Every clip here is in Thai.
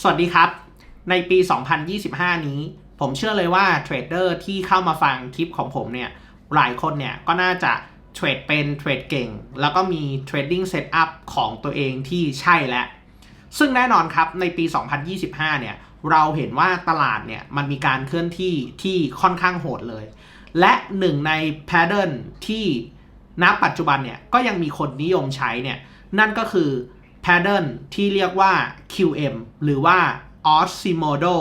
สวัสดีครับ ในปี 2025 นี้ ผมเชื่อเลยว่าเทรดเดอร์ที่เข้ามาฟังคลิปของผมเนี่ยหลายคนเนี่ยก็น่าจะเทรดเป็นเทรดเก่ง แล้วก็มีเทรดดิ้งเซตอัพของตัวเองที่ใช่แล้วซึ่งแน่นอนครับในปี 2025 เนี่ยเราเห็นว่าตลาดเนี่ยมันมีการเคลื่อนที่ที่ค่อนข้างโหดเลย และหนึ่งในแพทเทิร์นที่ณปัจจุบันเนี่ยก็ยังมีคนนิยมใช้เนี่ยนั่นก็คือ pattern ที่เรียกว่า QM หรือว่า Osimodo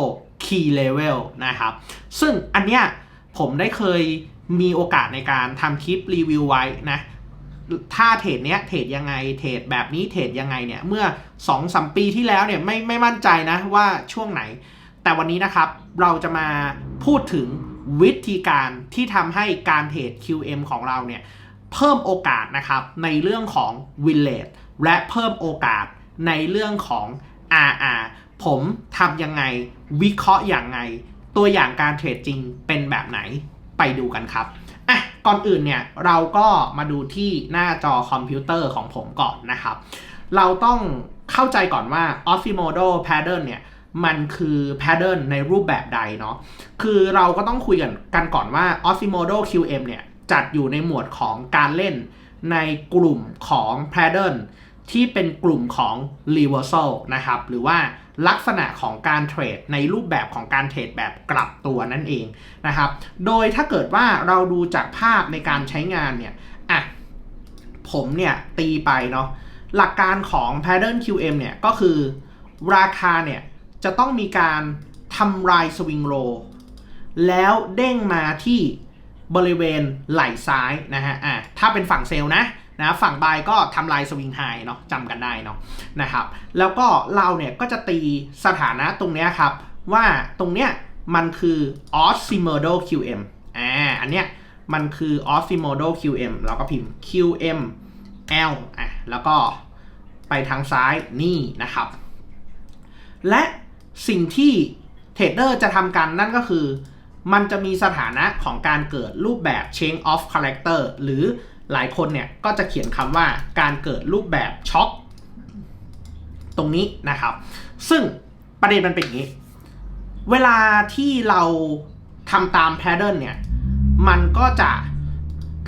Key Level นะครับ ซึ่งอันเนี้ยผมได้เคยมีโอกาสในการทำคลิปรีวิวไว้นะ ถ้าเทรดเนี้ยเทรดยังไง เทรดแบบนี้เทรดยังไงเนี่ย เมื่อ2อสปีที่แล้วเนี่ยไม่ไม่มั่นใจนะว่าช่วงไหน แต่วันนี้นะครับเราจะมาพูดถึงวิธีการที่ทำให้การเทรด QM ของเราเนี่ย เพิ่มโอกาสนะครับในเรื่องของ win rate และเพิ่มโอกาสในเรื่องของ RR ผมทำยังไงวิเคราะห์อย่างไง ตัวอย่างการเทรดจริงเป็นแบบไหนไปดูกันครับอะก่อนอื่นเนี่ยเราก็มาดูที่หน้าจอคอมพิวเตอร์ของผมก่อนนะครับ เราต้องเข้าใจก่อนว่า Osimodo Pattern เนี่ยมันคือ pattern ในรูปแบบใดเนาะคือเราก็ต้องคุยกันกันก่อนว่า Osimodo QM เนี่ยจัดอยู่ในหมวดของการเล่นในกลุ่มของ pattern ที่เป็นกลุ่มของ reversal นะครับ หรือว่าลักษณะของการเทรดในรูปแบบของการเทรดแบบกลับตัวนั่นเองนะครับ โดยถ้าเกิดว่าเราดูจากภาพในการใช้งานเนี่ย อะ ผมเนี่ยตีไปเนาะ หลักการของ pattern QM เนี่ยก็คือราคาเนี่ยจะต้องมีการทำลายสวิงโลแล้วเด้งมาที่บริเวณไหล่ซ้ายนะฮะ อะ ถ้าเป็นฝั่งเซลล์นะ นะฝั่งบายก็ทำลายสวิงไฮเนาะจำกันได้เนาะนะครับแล้วก็เราเนี่ยก็จะตีสถานะตรงเนี้ยครับ ว่าตรงเนี้ยมันคือ Osimodo QM อ่าอันเนี้ยมันคือ Osimodo QM แล้วก็พิมพ์ QM L อะแล้วก็ไปทางซ้ายนี่นะครับ และสิ่งที่เทรดเดอร์จะทำกันนั่นก็คือ มันจะมีสถานะของการเกิดรูปแบบ change of character หรือ หลายคนเนี่ยก็จะเขียนคำว่าการเกิดรูปแบบช็อคตรงนี้นะครับ ซึ่งประเด็นมันเป็นอย่างนี้ เวลาที่เราทำตามแพทเทิร์นเนี่ย มันก็จะ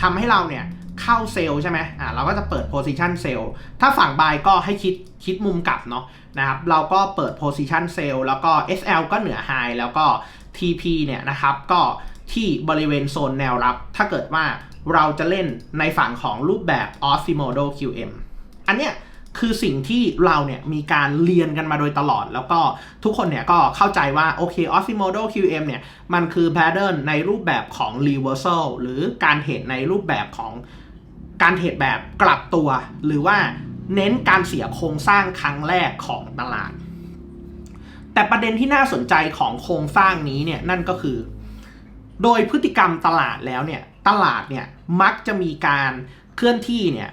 ทำให้เราเนี่ยเข้าเซลล์ใช่ไหมอ่าเราก็จะเปิด position sell ถ้าฝั่ง buy ก็ให้คิดคิดมุมกลับเนาะนะครับ เราก็เปิด position sell แล้วก็ SL ก็เหนือ high แล้วก็ TP เนี่ยนะครับ ก็ที่บริเวณโซนแนวรับ ถ้าเกิดว่า เราจะเล่นในฝั่งของรูปแบบ Osimodo QM อันเนี้ยคือสิ่งที่เราเนี่ยมีการเรียนกันมาโดยตลอด แล้วก็ทุกคนเนี่ยก็เข้าใจว่าโอเค Osimodo QM เนี่ยมันคือ pattern ในรูปแบบของ reversal หรือการเทรดในรูปแบบของการเทรดแบบกลับตัว หรือว่าเน้นการเสียโครงสร้างครั้งแรกของตลาด แต่ประเด็นที่น่าสนใจของโครงสร้างนี้เนี่ยนั่นก็คือ โดยพฤติกรรมตลาดแล้วเนี่ยตลาดเนี่ย มักจะมีการเคลื่อนที่เนี่ย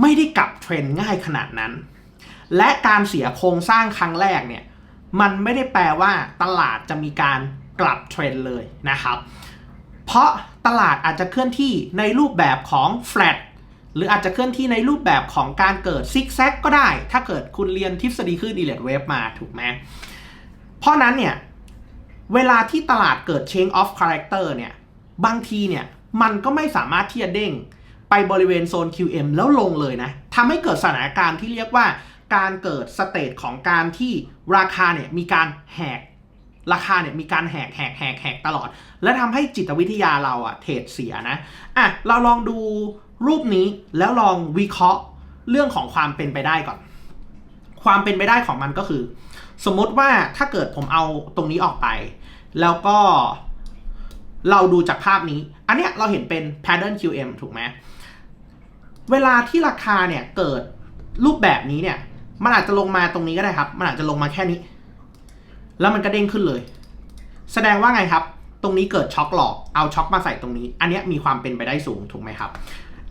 ไม่ได้กลับเทรนง่ายขนาดนั้น และการเสียโครงสร้างครั้งแรกเนี่ยมันไม่ได้แปลว่าตลาดจะมีการกลับเทรนเลยนะครับ เพราะตลาดอาจจะเคลื่อนที่ในรูปแบบของ flat หรืออาจจะเคลื่อนที่ในรูปแบบของการเกิดซิกแซกก็ได้ ถ้าเกิดคุณเรียนทฤษฎีคลื่นดีเลตเวฟมาถูกไหมเพราะนั้นเนี่ย เวลาที่ตลาดเกิด change of character เนี่ย บางทีเนี่ย มันก็ไม่สามารถที่จะเด้งไปบริเวณโซน QM แล้วลงเลยนะทำให้เกิดสถานการณ์ที่เรียกว่าการเกิดสเตจของการที่ราคาเนี่ยมีการแหกราคาเนี่ยมีการแหกแหกแหกแหกตลอด และทำให้จิตวิทยาเราอะเทรดเสียนะอะเราลองดูรูปนี้แล้วลองวิเคราะห์เรื่องของความเป็นไปได้ก่อน ความเป็นไปได้ของมันก็คือ สมมติว่าถ้าเกิดผมเอาตรงนี้ออกไป แล้วก็ เราดูจากภาพนี้ อันเนี้ยเราเห็นเป็น pattern QM ถูกไหม เวลาที่ราคาเนี่ยเกิดรูปแบบนี้เนี่ย มันอาจจะลงมาตรงนี้ก็ได้ครับ มันอาจจะลงมาแค่นี้ แล้วมันก็เด้งขึ้นเลย แสดงว่าไงครับ ตรงนี้เกิดช็อคหลอก เอาช็อคมาใส่ตรงนี้ อันเนี้ยมีความเป็นไปได้สูงถูกไหมครับ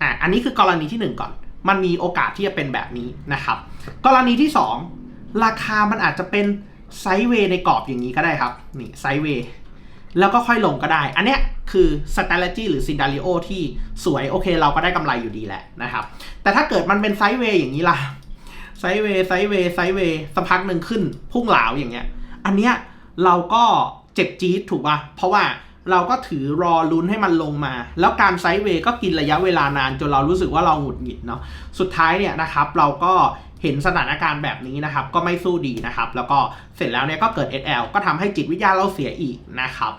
อะ อันนี้คือกรณีที่ 1 ก่อน มันมีโอกาสที่จะเป็นแบบนี้นะครับ กรณีที่ 2 ราคามันอาจจะเป็นไซด์เวย์ในกรอบอย่างนี้ก็ได้ครับ นี่ไซด์เวย์ แล้วก็ค่อยลงก็ได้ อันเนี้ยคือ strategy หรือ scenario ที่สวยโอเค เราก็ได้กำไรอยู่ดีแหละนะครับ แต่ถ้าเกิดมันเป็นไซด์เวย์อย่างนี้ล่ะ ไซด์เวย์ไซด์เวย์ไซด์เวย์สักพักหนึ่งขึ้น พุ่งเหลาอย่างเงี้ย อันเนี้ยเราก็เจ็บจี๊ดถูกป่ะ เพราะว่าเราก็ถือรอลุ้นให้มันลงมา แล้วการไซด์เวย์ก็กินระยะเวลานานจนเรารู้สึกว่าเราหงุดหงิดเนาะ สุดท้ายเนี่ยนะครับเราก็ เห็นสถานการณ์แบบนี้นะครับ ก็ไม่สู้ดีนะครับ แล้วก็เสร็จแล้วเนี่ยก็เกิด SL ก็ทำให้จิตวิทยาเราเสียอีกนะครับ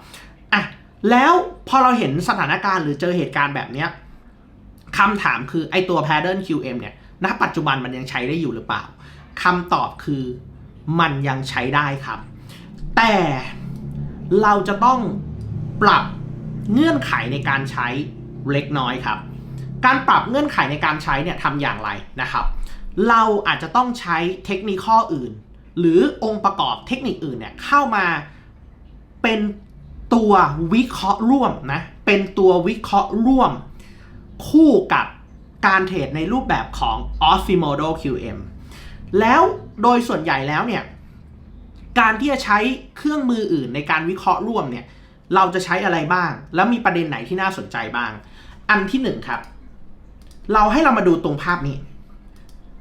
อะแล้วพอเราเห็นสถานการณ์หรือเจอเหตุการณ์แบบเนี้ยคำถามคือไอตัว pattern QM เนี่ยณปัจจุบันมันยังใช้ได้อยู่หรือเปล่าคำตอบคือมันยังใช้ได้ครับ แต่เราจะต้องปรับเงื่อนไขในการใช้เล็กน้อยครับ การปรับเงื่อนไขในการใช้เนี่ยทำอย่างไรนะครับ เราอาจจะต้องใช้เทคนิคข้ออื่น หรือองค์ประกอบเทคนิคอื่นเนี่ยเข้ามาเป็นตัววิเคราะห์ร่วมนะ เป็นตัววิเคราะห์ร่วม คู่กับการเทรดในรูปแบบของ o s s i m o d o QM แล้วโดยส่วนใหญ่แล้วเนี่ย การที่จะใช้เครื่องมืออื่นในการวิเคราะห์ร่วมเนี่ย เราจะใช้อะไรบ้าง แล้วมีประเด็นไหนที่น่าสนใจบ้าง อันที่หนึ่งครับ เราให้เรามาดูตรงภาพนี้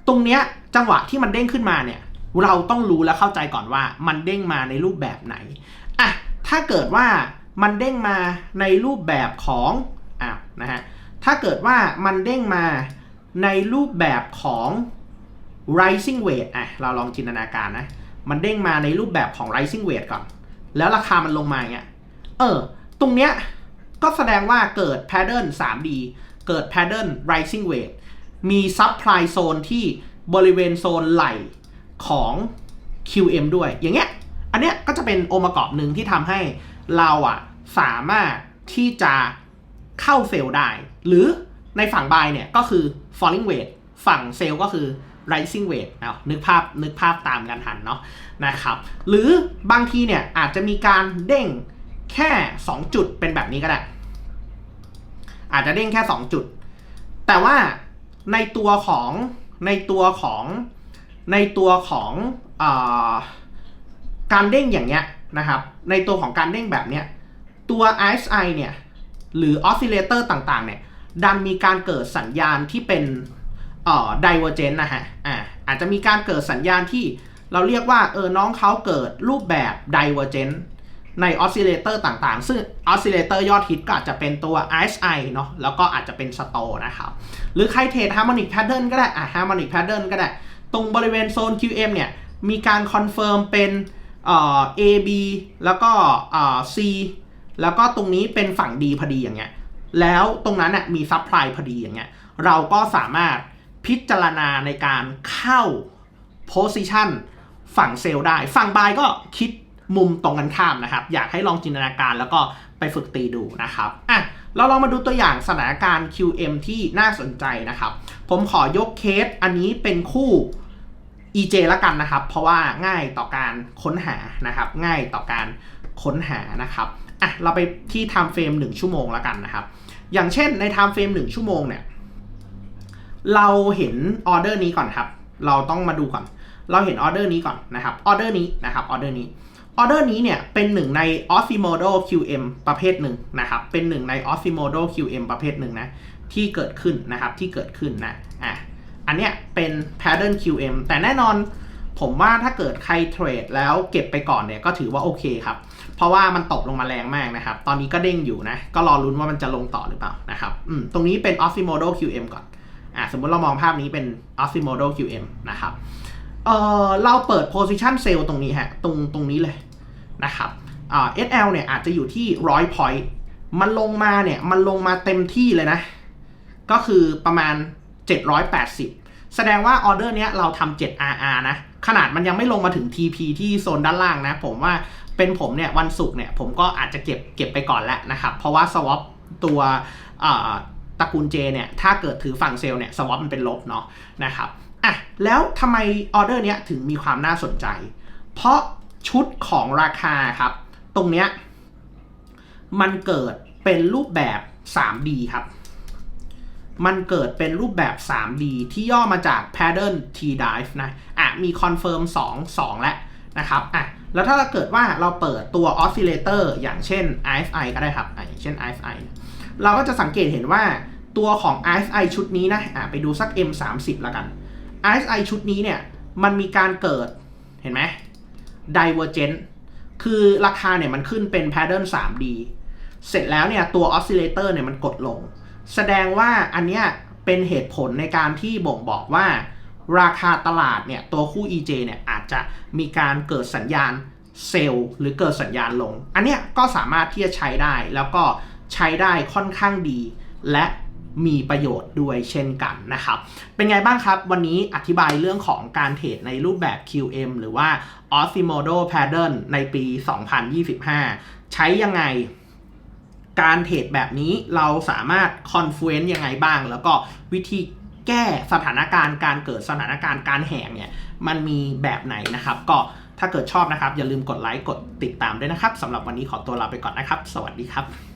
ตรงเนี้ยจังหวะที่มันเด้งขึ้นมาเนี่ย เราต้องรู้และเข้าใจก่อนว่า มันเด้งมาในรูปแบบไหนอะถ้าเกิดว่ามันเด้งมาในรูปแบบของอะนะฮะถ้าเกิดว่ามันเด้งมาในรูปแบบของ rising weight อะเราลองจินตนาการนะ มันเด้งมาในรูปแบบของ rising weight ก่อน แล้วราคามันลงมาเงี้ย เออ ตรงเนี้ยก็แสดงว่าเกิด pattern 3D เกิด pattern rising weight มี supply zone ที่บริเวณโซนไหลของ QM ด้วย อย่างเงี้ย อันเนี้ยก็จะเป็นองค์ประกอบหนึ่งที่ทำให้เราอะสามารถที่จะเข้าเซลล์ได้ หรือในฝั่ง buy เนี่ยก็คือ falling weight ฝั่งเซลล์ก็คือ rising weight เอานึกภาพนึกภาพตามกันหันเนาะนะครับ หรือบางทีเนี่ยอาจจะมีการเด้งแค่ 2 จุดเป็นแบบนี้ก็ได้ อาจจะเด้งแค่ 2 จุด แต่ว่า ในตัวของในตัวของในตัวของอการเด้งอย่างเงี้ยนะครับ ในตัวของการเด้งแบบเนี้ยตัว RSI เนี่ยหรือ oscillator ต่างๆเนี่ยดันมีการเกิดสัญญาณที่เป็นเอ่อ divergent นะฮะอ่าอาจจะมีการเกิดสัญญาณที่เราเรียกว่าเออน้องเขาเกิดรูปแบบ divergent ใน oscillator ต่างๆ ซึ่ง oscillator ยอดฮิตก็อาจจะเป็นตัว RSI เนาะแล้วก็อาจจะเป็น store นะครับ หรือใครเทรด harmonic pattern ก็ได้อะ harmonic pattern ก็ได้ ตรงบริเวณโซน QM เนี่ย มีการคอนเฟิร์มเป็นเอ่อ A B แล้วก็เอ่อ C แล้วก็ตรงนี้เป็นฝั่งดีพอดีอย่างเงี้ยแล้วตรงนั้นน่ะมีซับพลายพอดีอย่างเงี้ยเราก็สามารถพิจารณาในการเข้าโพสิชันฝั่งเซลล์ได้ ฝั่งบายก็คิด มุมตรงกันข้ามนะครับ อยากให้ลองจินตนาการแล้วก็ไปฝึกตีดูนะครับอะเราลองมาดูตัวอย่างสถานการณ์ QM ที่น่าสนใจนะครับ ผมขอยกเคสอันนี้เป็นคู่ EJ ละกันนะครับ เพราะว่าง่ายต่อการค้นหานะครับ ง่ายต่อการค้นหานะครับอะเราไปที่ time frame 1 ชั่วโมงละกันนะครับ อย่างเช่นใน time frame 1 ชั่วโมงเนี่ย เราเห็นออเดอร์นี้ก่อนครับ เราต้องมาดูก่อน เราเห็นออเดอร์นี้ก่อนนะครับ ออเดอร์นี้นะครับ ออเดอร์นี้ ออเดอร์นี้เนี่ยเป็นหนึ่งใน Osimodo QM ประเภทหนึ่งนะครับ เป็นหนึ่งใน Osimodo QM ประเภทหนึ่งนะที่เกิดขึ้นนะครับที่เกิดขึ้นนะอะอันเนี้ยเป็น pattern QM แต่แน่นอนผมว่าถ้าเกิดใครเทรดแล้วเก็บไปก่อนเนี่ยก็ถือว่าโอเคครับ เพราะว่ามันตกลงมาแรงมากนะครับ ตอนนี้ก็เด้งอยู่นะ ก็รอลุ้นว่ามันจะลงต่อหรือเปล่านะครับอืมตรงนี้เป็น Osimodo QM ก่อนอ่าสมมติเรามองภาพนี้เป็น Osimodo QM นะครับเออเราเปิด position sale ตรงนี้ฮะตรงตรงนี้เลย นะครับอ่า SL เนี่ยอาจจะอยู่ที่100 point มันลงมาเนี่ยมันลงมาเต็มที่เลยนะ ก็คือประมาณ 780 แสดงว่าออเดอร์เนี้ยเราทำ7 RR นะ ขนาดมันยังไม่ลงมาถึง TP ที่โซนด้านล่างนะ ผมว่าเป็นผมเนี่ยวันศุกร์เนี่ยผมก็อาจจะเก็บเก็บไปก่อนแล้วนะครับ เพราะว่า swap ตัวตระกูล J เนี่ยถ้าเกิดถือฝั่งเซลล์เนี่ย swap มันเป็นลบเนาะนะครับอะแล้วทำไมออเดอร์เนี้ยถึงมีความน่าสนใจ เพราะ ชุดของราคาครับ ตรงเนี้ยมันเกิดเป็นรูปแบบ 3D ครับ มันเกิดเป็นรูปแบบ 3D ที่ย่อมาจาก pattern T dive นะ อะ มี confirm 2 2 แล้วนะครับ อะ แล้วถ้าเราเกิดว่าเราเปิดตัว oscillator อย่างเช่น RSI ก็ได้ครับอะอย่างเช่น RSI เราก็จะสังเกตเห็นว่าตัวของ RSI ชุดนี้นะ อะ ไปดูสัก M30 แล้วกัน RSI ชุดนี้เนี่ย มันมีการเกิด เห็นไหม divergent คือราคาเนี่ยมันขึ้นเป็น pattern 3D เสร็จแล้วเนี่ยตัว oscillator เนี่ยมันกดลง แสดงว่าอันเนี้ยเป็นเหตุผลในการที่บ่งบอกว่า ราคาตลาดเนี่ยตัวคู่ EJ เนี่ยอาจจะมีการเกิดสัญญาณเซลล์หรือเกิดสัญญาณลง อันเนี้ยก็สามารถที่จะใช้ได้แล้วก็ใช้ได้ค่อนข้างดี และ มีประโยชน์ด้วยเช่นกันนะครับ เป็นไงบ้างครับ วันนี้อธิบายเรื่องของการเทรดในรูปแบบ QM หรือว่า Osimodo Pattern ในปี 2025 ใช้ยังไงการเทรดแบบนี้เราสามารถคอนฟ l เ n น e ยังไงบ้าง แล้วก็วิธีแก้สถานการณ์การเกิดสถานการณ์การแหงเนี่ยมันมีแบบไหนนะครับ ก็ถ้าเกิดชอบนะครับ อย่าลืมกดไลค์กดติดตามด้วยนะครับสำหรับวันนี้ขอตัวลาไปก่อนนะครับ สวัสดีครับ